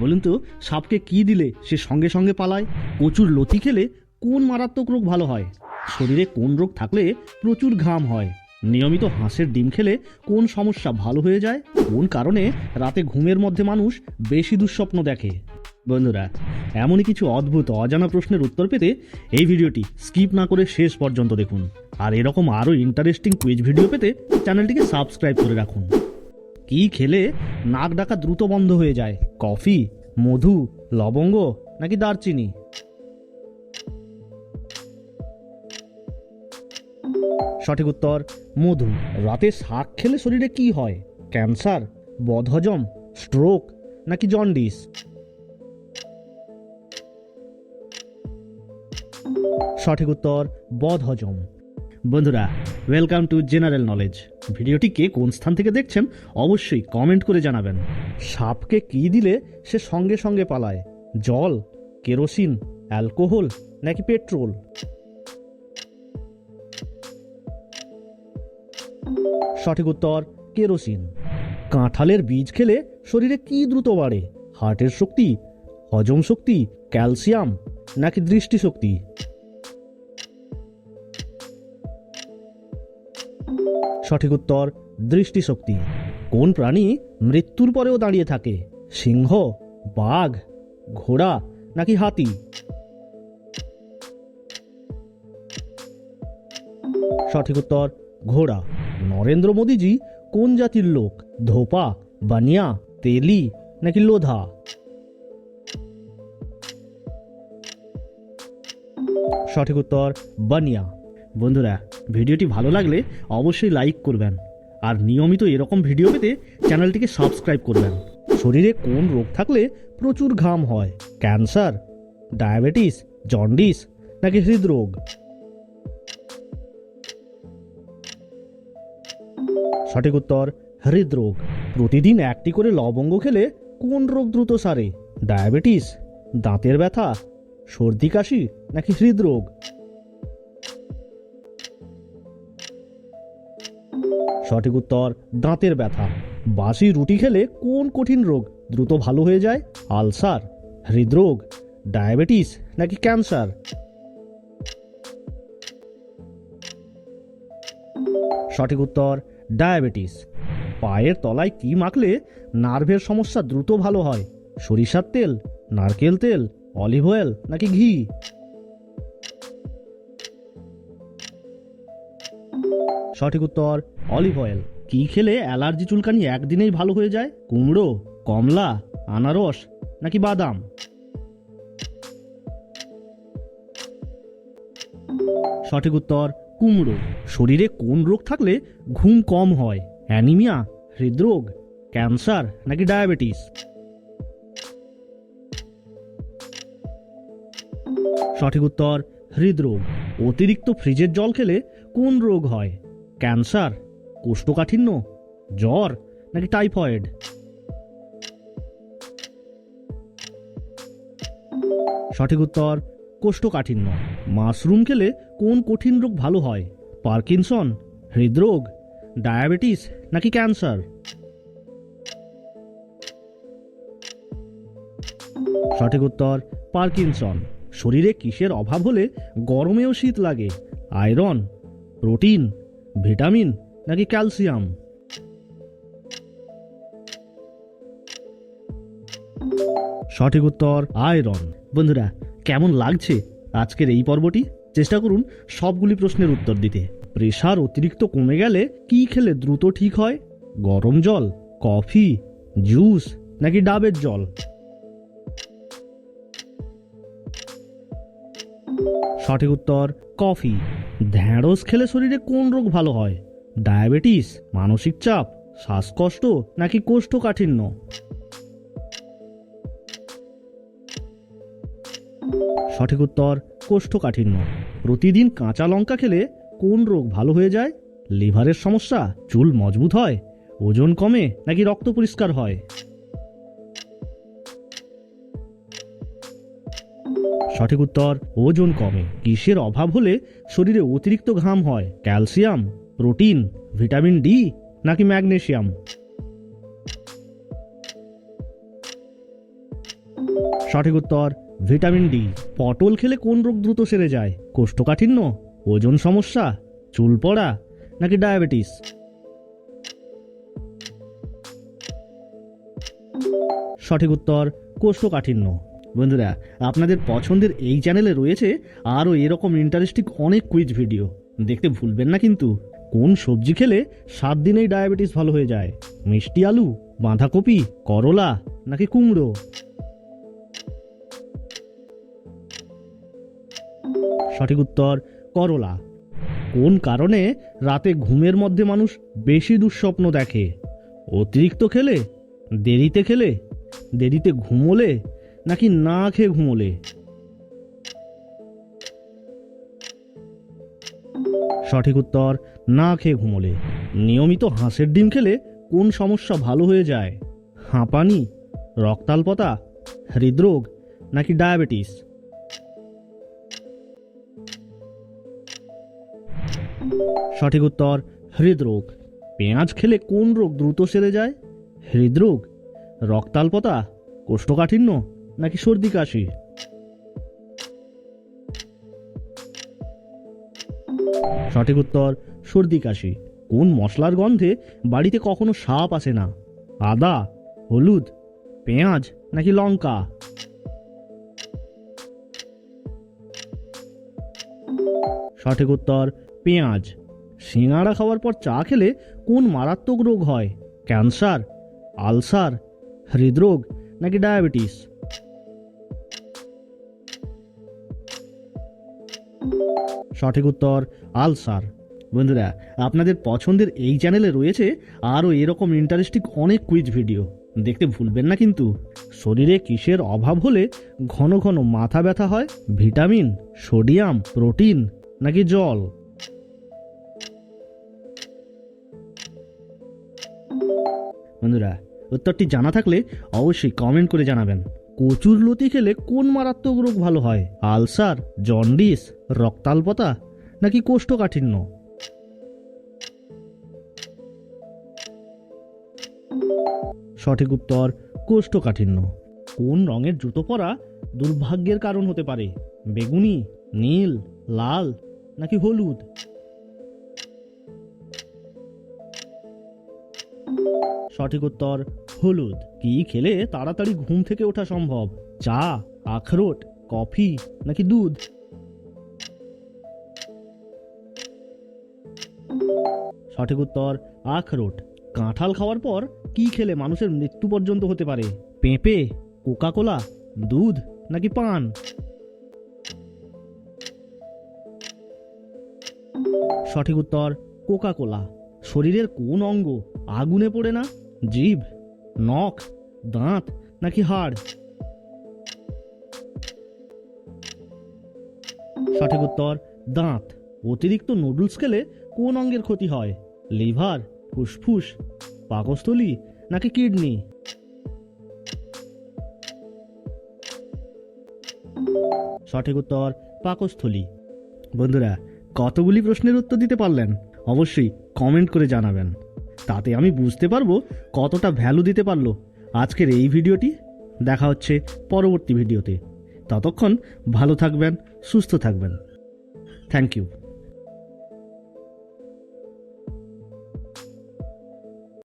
বলুন তো, সাপকে কি দিলে সে সঙ্গে সঙ্গে পালায়? প্রচুর লতি খেলে কোন মারাত্মক রোগ ভালো হয়? শরীরে কোন রোগ থাকলে প্রচুর ঘাম হয়? নিয়মিত হাঁসের ডিম খেলে কোন সমস্যা ভালো হয়ে যায়? কোন কারণে রাতে ঘুমের মধ্যে মানুষ বেশি দুঃস্বপ্ন দেখে? বন্ধুরা, এমনই কিছু অদ্ভুত, অজানা প্রশ্নের উত্তর পেতে এই ভিডিওটি স্কিপ না করে শেষ পর্যন্ত দেখুন। আর এরকম আরও ইন্টারেস্টিং কুইজ ভিডিও পেতে চ্যানেলটিকে সাবস্ক্রাইব করে রাখুন। কি খেলে নাক ডাকা দ্রুত বন্ধ হয়ে যায়? কফি, মধু, লবঙ্গ নাকি দারচিনি? সঠিক উত্তর, মধু। রাতে শাক খেলে শরীরে কি হয়? ক্যান্সার, বদহজম, স্ট্রোক নাকি জন্ডিস? সঠিক উত্তর, বদহজম। বন্ধুরা ওয়েলকাম টু জেনারেল নলেজ ভিডিওটি কে কোন স্থান থেকে দেখছেন অবশ্যই কমেন্ট করে জানাবেন। সাপকে কি দিলে সে সঙ্গে সঙ্গে পালায়? জল, কেরোসিন অ্যালকোহল নাকি পেট্রোল সঠিক উত্তর, কেরোসিন। কাঁঠালের বীজ খেলে শরীরে কি দ্রুত বাড়ে? হার্টের শক্তি, হজম শক্তি, ক্যালসিয়াম নাকি দৃষ্টিশক্তি? সঠিক উত্তর, দৃষ্টিশক্তি। কোন প্রাণী মৃত্যুর পরেও দাঁড়িয়ে থাকে? সিংহ, বাঘ, ঘোড়া নাকি হাতি? সঠিক উত্তর, ঘোড়া। নরেন্দ্র মোদীজি কোন জাতির লোক? ধোপা, বানিয়া, তেলি নাকি লোধা? সঠিক উত্তর, বানিয়া। বন্ধুরা ভিডিওটি ভালো লাগলে অবশ্যই লাইক করবেন। আর নিয়মিত এরকম ভিডিও পেতে চ্যানেলটিকে সাবস্ক্রাইব করবেন। শরীরে কোন রোগ থাকলে প্রচুর ঘাম হয় ক্যান্সার ডায়াবেটিস জন্ডিস নাকি হৃদরোগ? সঠিক উত্তর, হৃদরোগ। প্রতিদিন একটি করে লবঙ্গ খেলে কোন রোগ দ্রুত সারে? ডায়াবেটিস দাঁতের ব্যথা, সর্দি, কাশি, নাকি হৃদরোগ? সঠিক উত্তর, দাঁতের ব্যথা। বাসি রুটি খেলে কোন কঠিন রোগ দ্রুত ভালো হয়ে যায়? আলসার, হৃদরোগ, ডায়াবেটিস নাকি ক্যান্সার? সঠিক উত্তর, ডায়াবেটিস। পায়ের তলায় কি মাখলে নার্ভের সমস্যা দ্রুত ভালো হয়? সরিষার তেল, নারকেল তেল, অলিভ অয়েল নাকি ঘি? সঠিক উত্তর অলিভ অয়েল কি খেলে অ্যালার্জি চুলকানি একদিনেই ভালো হয়ে যায়? কুমড়ো, কমলা, আনারস নাকি বাদাম? সঠিক উত্তর, কুমড়ো। শরীরে কোন রোগ থাকলে ঘুম কম হয়? অ্যানিমিয়া, হৃদরোগ, ক্যান্সার নাকি ডায়াবেটিস? সঠিক উত্তর, হৃদরোগ। অতিরিক্ত ফ্রিজের জল খেলে কোন রোগ হয়? ক্যান্সার, কোষ্ঠকাঠিন্য, জ্বর নাকি টাইফয়েড? সঠিক উত্তর, কোষ্ঠকাঠিন্য। মাশরুম খেলে কোন কঠিন রোগ ভালো হয়? পার্কিনসন, হৃদরোগ, ডায়াবেটিস নাকি ক্যান্সার? সঠিক উত্তর, পার্কিনসন। শরীরে কিসের অভাব হলে গরমেও শীত লাগে। আয়রন, প্রোটিন ভিটামিন নাকি ক্যালসিয়াম? সঠিক উত্তর, আয়রন। বন্ধুরা, কেমন লাগছে আজকের এই পর্বটি? চেষ্টা করুন সবগুলি প্রশ্নের উত্তর দিতে। প্রেশার অতিরিক্ত কমে গেলে কি খেলে দ্রুত ঠিক হয়? গরম জল, কফি, জুস নাকি ডাবের জল? সঠিক উত্তর, কফি। ঢ্যাঁড়স খেলে শরীরে কোন রোগ ভালো হয়? ডায়াবেটিস, মানসিক চাপ, শ্বাসকষ্ট, নাকি কোষ্ঠকাঠিন্য? সঠিক উত্তর, কোষ্ঠকাঠিন্য। প্রতিদিন কাঁচা লঙ্কা খেলে কোন রোগ ভালো হয়ে যায়? লিভারের সমস্যা, চুল মজবুত হয়, ওজন কমে, নাকি রক্ত পরিষ্কার হয়? সঠিক উত্তর, ওজন কমে। কিসের অভাব হলে শরীরে অতিরিক্ত ঘাম হয়? ক্যালসিয়াম? প্রোটিন? Vitamin D? নাকি ম্যাগনেশিয়াম সঠিক উত্তর, ভিটামিন ডি। পটল খেলে কোন রোগ দ্রুত সেরে যায়? কোষ্ঠকাঠিন্য? ওজন সমস্যা? চুল পড়া? নাকি ডায়াবেটিস? সঠিক উত্তর, কোষ্ঠকাঠিন্য। বন্ধুরা, আপনাদের পছন্দের এই চ্যানেলে রয়েছে আরও এরকম ইন্টারেস্টিং অনেক কুইজ ভিডিও দেখতে ভুলবেন না কিন্তু। কোন সবজি খেলে সাত দিনেই ডায়াবেটিস ভালো হয়ে যায়? মিষ্টি আলু, বাঁধাকপি, করলা নাকি কুমড়ো? সঠিক উত্তর, করলা। কোন কারণে রাতে ঘুমের মধ্যে মানুষ বেশি দুঃস্বপ্ন দেখে? অতিরিক্ত খেলে, দেরিতে খেলে, দেরিতে ঘুমোলে নাকি না খেয়ে ঘুমোলে? সঠিক উত্তর, না খেয়ে ঘুমোলে। নিয়মিত হাঁসের ডিম খেলে কোন সমস্যা ভালো হয়ে যায়? হাঁপানি, রক্তাল্পতা, হৃদরোগ, নাকি ডায়াবেটিস? সঠিক উত্তর, হৃদরোগ। পেঁয়াজ খেলে কোন রোগ দ্রুত সেরে যায়? হৃদরোগ, রক্তাল্পতা, কোষ্ঠকাঠিন্য নাকি সর্দি কাশি? সঠিক উত্তর, সর্দি কাশি। কোন মশলার গন্ধে বাড়িতে কখনো সাপ আসে না? আদা, হলুদ, পেঁয়াজ নাকি লঙ্কা? সঠিক উত্তর, পেঁয়াজ। সিঙাড়া খাওয়ার পর চা খেলে কোন মারাত্মক রোগ হয়? ক্যান্সার, আলসার, হৃদরোগ নাকি ডায়াবেটিস? সঠিক উত্তর আলসার বন্ধুরা, আপনাদের পছন্দের এই চ্যানেলে রয়েছে আরও এরকম ইন্টারেস্টিং অনেক কুইজ ভিডিও। দেখতে ভুলবেন না কিন্তু। শরীরে কিসের অভাব হলে ঘন ঘন মাথা ব্যথা হয়, ভিটামিন, সোডিয়াম, প্রোটিন, নাকি জল? বন্ধুরা, উত্তরটি জানা থাকলে অবশ্যই কমেন্ট করে জানাবেন। কচুর লতি খেলে কোন মারাত্মক রোগ ভালো হয়? আলসার, জন্ডিস, রক্তাল্পতা, নাকি কোষ্ঠকাঠিন্য? সঠিক উত্তর, কোষ্ঠকাঠিন্য। কোন রঙের জুতো পরা দুর্ভাগ্যের কারণ হতে পারে? বেগুনি, নীল, লাল, নাকি হলুদ? সঠিক উত্তর, হলুদ। কি খেলে তাড়াতাড়ি ঘুম থেকে ওঠা সম্ভব? চা, আখরোট, কফি নাকি দুধ? সঠিক উত্তর, আখরোট। কাঁঠাল খাওয়ার পর কি খেলে মানুষের মৃত্যু পর্যন্ত হতে পারে? পেঁপে কোকা কোলা দুধ নাকি পান? সঠিক উত্তর কোকা কোলা শরীরের কোন অঙ্গ আগুনে পড়ে না? জিভ নখ, দাঁত, নাকি হাড়? সঠিক উত্তর, দাঁত। অতিরিক্ত নুডলস খেলে কোন অঙ্গের ক্ষতি হয়? লিভার, ফুসফুস, পাকস্থলী, নাকি কিডনি? সঠিক উত্তর, পাকস্থলী। বন্ধুরা, কতগুলি প্রশ্নের উত্তর দিতে পারলেন? অবশ্যই কমেন্ট করে জানাবেন। তাতে আমি বুঝতে পারব কতটা ভ্যালু দিতে পারল। আজকের এই ভিডিওটি দেখা হচ্ছে পরবর্তী ভিডিওতে। ততক্ষণ ভালো থাকবেন, সুস্থ থাকবেন। Thank you